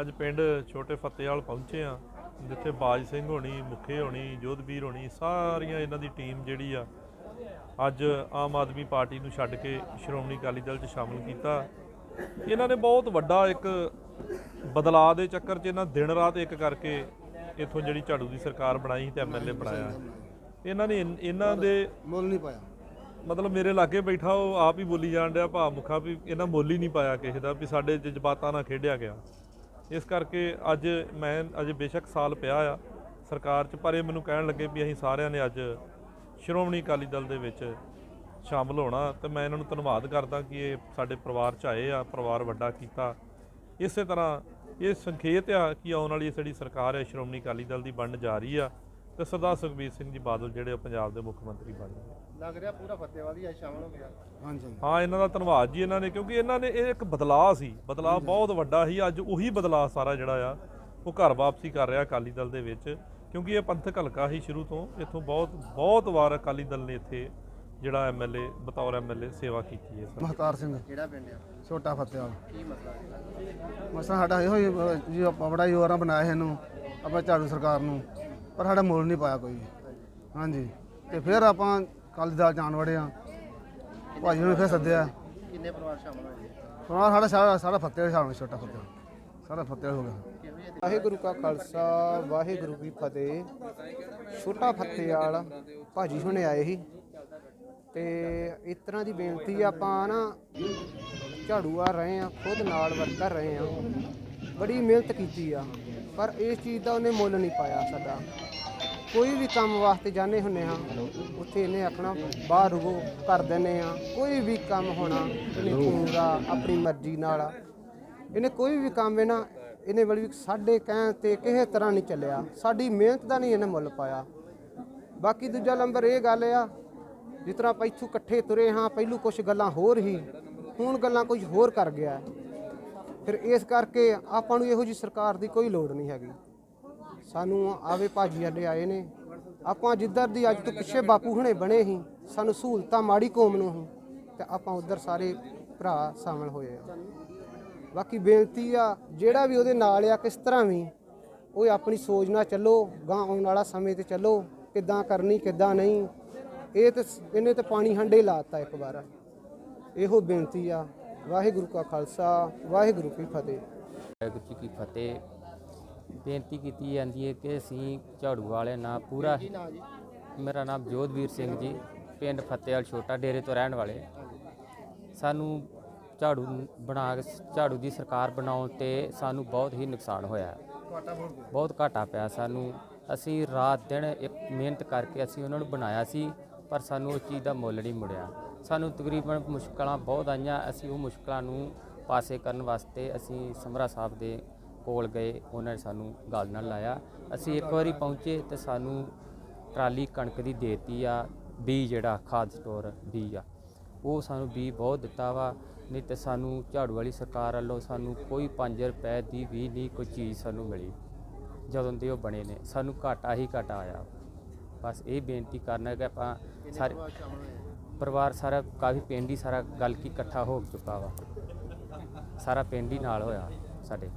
ਅੱਜ ਪਿੰਡ ਛੋਟੇ ਫਤਿਆਲ ਪਹੁੰਚੇ ਆ ਜਿੱਥੇ ਬਾਜ ਸਿੰਘ ਹੋਣੀ ਮੁਖੇ ਹੋਣੀ ਜੋਧਵੀਰ ਹੋਣੀ ਸਾਰੀਆਂ ਇਹਨਾਂ ਦੀ ਟੀਮ ਜਿਹੜੀ ਆ ਅੱਜ ਆਮ ਆਦਮੀ ਪਾਰਟੀ ਨੂੰ ਛੱਡ ਕੇ ਸ਼੍ਰੋਮਣੀ ਅਕਾਲੀ ਦਲ 'ਚ ਸ਼ਾਮਲ ਕੀਤਾ। ਇਹਨਾਂ ਨੇ ਬਹੁਤ ਵੱਡਾ ਇੱਕ ਬਦਲਾਅ ਦੇ ਚੱਕਰ 'ਚ ਇਹਨਾਂ ਦਿਨ ਰਾਤ ਇੱਕ ਕਰਕੇ ਇੱਥੋਂ ਜਿਹੜੀ ਝਾੜੂ ਦੀ ਸਰਕਾਰ ਬਣਾਈ ਤੇ ਐਮਐਲਏ ਬਣਾਇਆ। ਇਹਨਾਂ ਨੇ ਇਹਨਾਂ ਦੇ ਮੁੱਲ ਨਹੀਂ ਪਾਇਆ। ਮਤਲਬ ਮੇਰੇ ਲਾਗੇ ਬੈਠਾ ਉਹ ਆਪ ਹੀ ਬੋਲੀ ਜਾਣ ਡਿਆ ਭਾ ਮੁਖਾ ਵੀ ਇਹਨਾਂ ਮੁੱਲ ਹੀ ਨਹੀਂ ਪਾਇਆ ਕਿਸੇ ਦਾ ਵੀ ਸਾਡੇ ਜਜ਼ਬਾਤਾਂ ਨਾਲ ਖੇਡਿਆ ਗਿਆ। ਇਸ ਕਰਕੇ ਅੱਜ ਮੈਂ, ਅਜੇ ਬੇਸ਼ੱਕ ਸਾਲ ਪਿਆ ਆ ਸਰਕਾਰ 'ਚ, ਪਰ ਇਹ ਮੈਨੂੰ ਕਹਿਣ ਲੱਗੇ ਵੀ ਅਸੀਂ ਸਾਰਿਆਂ ਨੇ ਅੱਜ ਸ਼੍ਰੋਮਣੀ ਅਕਾਲੀ ਦਲ ਦੇ ਵਿੱਚ ਸ਼ਾਮਲ ਹੋਣਾ ਤੇ ਮੈਂ ਇਹਨਾਂ ਨੂੰ ਧੰਨਵਾਦ ਕਰਦਾ ਕਿ ਇਹ ਸਾਡੇ ਪਰਿਵਾਰ 'ਚ ਆਏ ਆ, ਪਰਿਵਾਰ ਵੱਡਾ ਕੀਤਾ। ਇਸੇ ਤਰ੍ਹਾਂ ਇਹ ਸੰਕੇਤ ਆ ਕਿ ਆਉਣ ਵਾਲੀ ਜਿਹੜੀ ਸਰਕਾਰ ਹੈ ਸ਼੍ਰੋਮਣੀ ਅਕਾਲੀ ਦਲ ਦੀ ਬਣਨ ਜਾ ਰਹੀ ਆ। ਤੇ ਸਰਦਾਰ ਸੁਖਬੀਰ ਸਿੰਘ ਜੀ ਬਾਦਲ ਜਿਹੜੇ ਉਹ ਪੰਜਾਬ ਦੇ ਮੁੱਖ ਮੰਤਰੀ ਬਣ ਜਾਣਗੇ ਲੱਗ ਰਿਹਾ ਪੂਰਾ ਫਤਿਹਵਾਦੀ ਅੱਜ ਸ਼ਾਮਲ ਹੋ ਗਿਆ। ਹਾਂਜੀ। ਹਾਂ ਇਹਨਾਂ ਦਾ ਧੰਨਵਾਦ ਜੀ ਇਹਨਾਂ ਨੇ ਕਿਉਂਕਿ ਇਹਨਾਂ ਨੇ ਇਹ ਇੱਕ ਬਦਲਾਅ ਸੀ। ਬਦਲਾਅ ਬਹੁਤ ਵੱਡਾ ਸੀ ਅੱਜ ਉਹੀ ਬਦਲਾਅ ਸਾਰਾ ਜਿਹੜਾ ਆ ਉਹ ਘਰ ਵਾਪਸੀ ਕਰ ਰਿਹਾ ਅਕਾਲੀ ਦਲ ਦੇ ਵਿੱਚ ਕਿਉਂਕਿ ਇਹ ਪੰਥਕ ਹਲਕਾ ਸੀ ਸ਼ੁਰੂ ਤੋਂ ਇੱਥੋਂ ਬਹੁਤ ਬਹੁਤ ਵਾਰ ਅਕਾਲੀ ਦਲ ਨੇ ਇੱਥੇ ਜਿਹੜਾ ਐਮਐਲਏ ਬਤੌਰ ਐਮਐਲਏ ਸੇਵਾ ਕੀਤੀ ਹੈ। ਸਰ ਮਹਤਾਰ ਸਿੰਘ। ਕਿਹੜਾ ਪਿੰਡ ਆ? ਛੋਟਾ ਫਤਿਆਲ ਕੀ ਮਸਲਾ ਹੈ? ਮਸਲਾ ਸਾਡਾ ਇਹੋ ਹੀ ਜੀ ਆਪਾਂ ਬੜਾ ਯੋਰਾਂ ਬਣਾਇਆ ਇਹਨੂੰ ਆਪਾਂ ਝਾੜੂ ਸਰਕਾਰ ਨੂੰ। ਪਰ ਸਾਡਾ ਮੁੱਲ ਨਹੀਂ ਪਾਇਆ ਕੋਈ। ਹਾਂਜੀ। ਤੇ ਫਿਰ ਆਪਾਂ ਕੱਲ ਦਾ ਜਾਣ ਵੜੇ ਆ। ਭਾਜੀ ਨੂੰ ਫਿਰ ਸੱਦਿਆ। ਕਿੰਨੇ ਪਰਿਵਾਰ ਸ਼ਾਮਲ ਹੋਏ ਹੁਣ ਸਾਡਾ ਸਾਰਾ ਸਾਰਾ ਫਤਿਆਲ ਸ਼ਾਮ ਛੋਟਾ ਫਤਿਆਲ ਸਾਰਾ ਫਤਿਆਲ ਹੋ ਗਿਆ। ਵਾਹਿਗੁਰੂ ਕਾ ਖਾਲਸਾ ਵਾਹਿਗੁਰੂ ਕੀ ਫਤਿਹ। ਛੋਟਾ ਫਤਿਆਲ ਭਾਜੀ ਹੁਣੇ ਆਏ ਸੀ। ਤੇ ਇਸ ਤਰ੍ਹਾਂ ਦੀ ਬੇਨਤੀ ਆਪਾਂ ਨਾ ਝਾੜੂ ਆ ਰਹੇ ਆ ਖੁਦ ਨਾਲ ਵਰਤ ਕਰ ਰਹੇ ਆ। ਬੜੀ ਮਿਹਨਤ ਕੀਤੀ ਆ ਪਰ ਇਸ ਚੀਜ਼ ਦਾ ਉਹਨੇ ਮੁੱਲ ਨਹੀਂ ਪਾਇਆ ਸਾਡਾ। ਕੋਈ ਵੀ ਕੰਮ ਵਾਸਤੇ ਜਾਣੇ ਹੁੰਨੇ ਆ ਉੱਥੇ ਇਹਨੇ ਆਪਣਾ ਬਾਹਰ ਰੁਗੋ ਕਰ ਦਿੰਨੇ ਆ ਕੋਈ ਵੀ ਕੰਮ ਹੋਣਾ ਇਹਨੇ ਪੂਰਾ ਆਪਣੀ ਮਰਜ਼ੀ ਨਾਲ। ਇਹਨੇ ਕੋਈ ਵੀ ਕੰਮ ਹੈ ਨਾ ਇਹਨੇ ਬੜੀ ਵੀ ਸਾਡੇ ਕਹਿਣ ਤੇ ਕਿਸੇ ਤਰ੍ਹਾਂ ਨਹੀਂ ਚੱਲਿਆ। ਸਾਡੀ ਮਿਹਨਤ ਦਾ ਨਹੀਂ ਇਹਨੇ ਮੁੱਲ ਪਾਇਆ। ਬਾਕੀ ਦੂਜਾ ਨੰਬਰ ਇਹ ਗੱਲ ਆ ਜਿਸ ਤਰ੍ਹਾਂ ਆਪਾਂ ਇੱਥੋਂ ਇਕੱਠੇ ਤੁਰੇ ਹਾਂ ਪਹਿਲੂ ਕੁਝ ਗੱਲਾਂ ਹੋਰ ਹੀ ਹੁਣ ਗੱਲਾਂ ਕੁਝ ਹੋਰ ਕਰ ਗਿਆ। ਹੈ। ਫਿਰ ਇਸ ਕਰਕੇ ਆਪਾਂ ਨੂੰ ਇਹੋ ਜੀ ਸਰਕਾਰ ਦੀ ਕੋਈ ਲੋੜ ਨਹੀਂ ਹੈਗੀ। ਸਾਨੂੰ ਆਵੇ ਭਾਜੀ ਸਾਡੇ ਆਏ ਨੇ। ਆਪਾਂ ਜਿੱਧਰ ਦੀ ਅੱਜ ਤੋਂ ਪਿੱਛੇ ਬਾਪੂ ਹੁਣੇ ਬਣੇ ਸੀ, ਸਾਨੂੰ ਸਹੂਲਤਾਂ ਮਾੜੀ ਕੌਮ ਨੂੰ ਸੀ, ਤੇ ਆਪਾਂ ਉਧਰ ਸਾਰੇ ਭਰਾ ਸ਼ਾਮਲ ਹੋਏ ਆ। ਬਾਕੀ ਬੇਨਤੀ ਆ, ਜਿਹੜਾ ਵੀ ਉਹਦੇ ਨਾਲ ਆ, ਕਿਸ ਤਰ੍ਹਾਂ ਵੀ, ਉਹ ਆਪਣੀ ਸੋਚ ਨਾਲ ਚੱਲੋ ਗਾਂ ਆਉਣ ਵਾਲਾ ਸਮੇਂ ਤੇ ਚੱਲੋ, ਕਿੱਦਾਂ ਕਰਨੀ, ਕਿੱਦਾਂ ਨਹੀਂ। ਇਹ ਤੇ ਇਹਨੇ ਤੇ ਪਾਣੀ ਹੰਡੇ ਲਾਤਾ ਇੱਕ ਵਾਰ। ਇਹੋ ਬੇਨਤੀ ਆ। ਵਾਹਿਗੁਰੂ ਕਾ ਖਾਲਸਾ, ਵਾਹਿਗੁਰੂ ਕੀ ਫਤਿਹ। ਵਾਹਿਗੁਰੂ ਜੀ ਕੀ ਫਤਿਹ। ਬੇਨਤੀ ਕੀਤੀ ਜਾਂਦੀ ਹੈ ਕਿ ਅਸੀਂ ਝਾੜੂ ਵਾਲੇ ਨਾਲ ਪੂਰਾ ਮੇਰਾ ਨਾਮ ਜੋਧਵੀਰ ਸਿੰਘ ਜੀ, ਪਿੰਡ ਫਤਿਹਵਾਲ ਛੋਟਾ ਡੇਰੇ ਤੋਂ ਰਹਿਣ ਵਾਲੇ। ਸਾਨੂੰ ਝਾੜੂ ਬਣਾ ਕੇ ਝਾੜੂ ਦੀ ਸਰਕਾਰ ਬਣਾਉਣ ਤੇ ਸਾਨੂੰ ਬਹੁਤ ਹੀ ਨੁਕਸਾਨ ਹੋਇਆ। ਬਹੁਤ ਘਾਟਾ ਪਿਆ ਸਾਨੂੰ। ਅਸੀਂ ਰਾਤ ਦਿਨ ਇੱਕ ਮਿਹਨਤ ਕਰਕੇ ਅਸੀਂ ਉਹਨਾਂ ਨੂੰ ਬਣਾਇਆ ਸੀ, ਪਰ ਸਾਨੂੰ ਉਹ ਚੀਜ਼ ਦਾ ਮੁੱਲ ਨਹੀਂ ਮੁੜਿਆ। ਸਾਨੂੰ ਤਕਰੀਬਨ ਮੁਸ਼ਕਲਾਂ ਬਹੁਤ ਆਈਆਂ। ਅਸੀਂ ਉਹ ਮੁਸ਼ਕਲਾਂ ਨੂੰ ਪਾਸੇ ਕਰਨ ਵਾਸਤੇ ਅਸੀਂ ਸਮਰਾ ਸਾਹਿਬ ਦੇ ਕੋਲ ਗਏ, ਉਹਨਾਂ ਨੇ ਸਾਨੂੰ ਗੱਲ ਨਾਲ ਲਾਇਆ। ਅਸੀਂ ਇੱਕ ਵਾਰੀ ਪਹੁੰਚੇ ਤੇ ਸਾਨੂੰ ਟਰਾਲੀ ਕਣਕ ਦੀ ਦੇਤੀ ਆ, ਬੀ ਜਿਹੜਾ ਖਾਦ ਸਟੋਰ ਬੀ ਆ। ਉਹ ਸਾਨੂੰ ਬੀ ਬਹੁਤ ਦਿੱਤਾ ਵਾ, ਨਹੀਂ ਤੇ ਸਾਨੂੰ ਝਾੜੂ ਵਾਲੀ ਸਰਕਾਰ ਵੱਲੋਂ ਸਾਨੂੰ ਕੋਈ 5 ਰੁਪਏ ਦੀ ਵੀ ਨਹੀਂ ਕੋਈ ਚੀਜ਼ ਸਾਨੂੰ ਮਿਲੀ। ਜਦੋਂ ਦੇ ਉਹ ਬਣੇ ਨੇ, ਸਾਨੂੰ ਘਾਟਾ ਹੀ ਘਾਟਾ ਆਇਆ। ਬਸ ਇਹ ਬੇਨਤੀ ਕਰਨਾ ਕਿ ਆਪਾਂ ਸਾਰੇ ਪਰਿਵਾਰ ਸਾਰਾ, ਕਾਫੀ ਪਿੰਡ ਹੀ ਸਾਰਾ ਗੱਲ ਕੀ ਇਕੱਠਾ ਹੋ ਚੁੱਕਾ ਵਾ। ਸਾਰਾ ਪਿੰਡ ਹੀ ਨਾਲ ਹੋਇਆ ਸਾਡੇ।